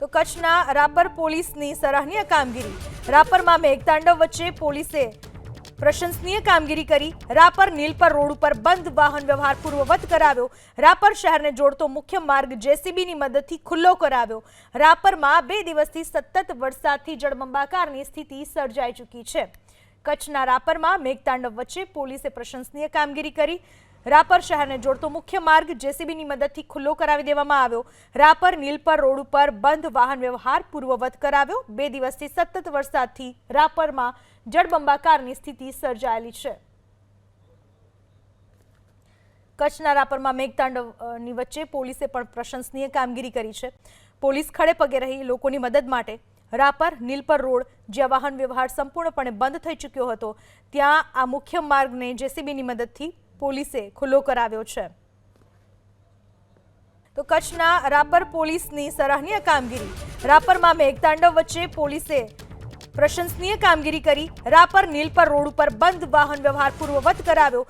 તો કચ્છના રાપર પોલીસની સરાહનીય કામગીરી. રાપરમાં મેઘતાંડવ વચ્ચે પોલીસે પ્રશંસનીય કામગીરી કરી. રાપર નીલપર રોડ ઉપર બંધ વાહન વ્યવહાર પૂર્વવત કરાવ્યો. રાપર શહેરને જોડતો મુખ્ય માર્ગ જેસીબીની મદદથી ખુલ્લો કરાવ્યો. રાપરમાં બે દિવસથી સતત વરસાદથી જળબંબાકારની સ્થિતિ સર્જાઈ ચૂકી છે. કચ્છના રાપરમાં મેઘતાંડવ વચ્ચે પોલીસે પ્રશંસનીય કામગીરી કરી. રાપર શહેરને જોડતો મુખ્ય માર્ગ જેસીબીની મદદથી ખુલ્લો કરાવી દેવામાં આવ્યો. રાપર નીલપર રોડ ઉપર બંધ વાહન વ્યવહાર પૂર્વવત કરાવ્યો. બે દિવસથી સતત વરસાદથી રાપરમાં જળબંબાકારની સ્થિતિ સર્જાયેલી છે. કચ્છના રાપરમાં મેઘતાંડવની વચ્ચે પોલીસે પણ પ્રશંસનીય કામગીરી કરી છે. પોલીસ ખડે પગે રહી લોકોની મદદ માટે રાપર, નીલપર રોડ, જ્યાં વાહન વ્યવહાર સંપૂર્ણપણે બંધ થઈ ચૂક્યો હતો, ત્યાં આ મુખ્ય માર્ગને જેસીબીની મદદથી પોલીસે ખુલ્લો કરાવ્યો છે. તો કચ્છના રાપર પોલીસની સરાહનીય કામગીરી. રાપરમાં મેઘતાંડવ વચ્ચે પોલીસે પ્રશંસનીય કામગીરી કરી. રાપર, નીલપર રોડ ઉપર બંધ વાહન વ્યવહાર પૂર્વવત કરાવ્યો.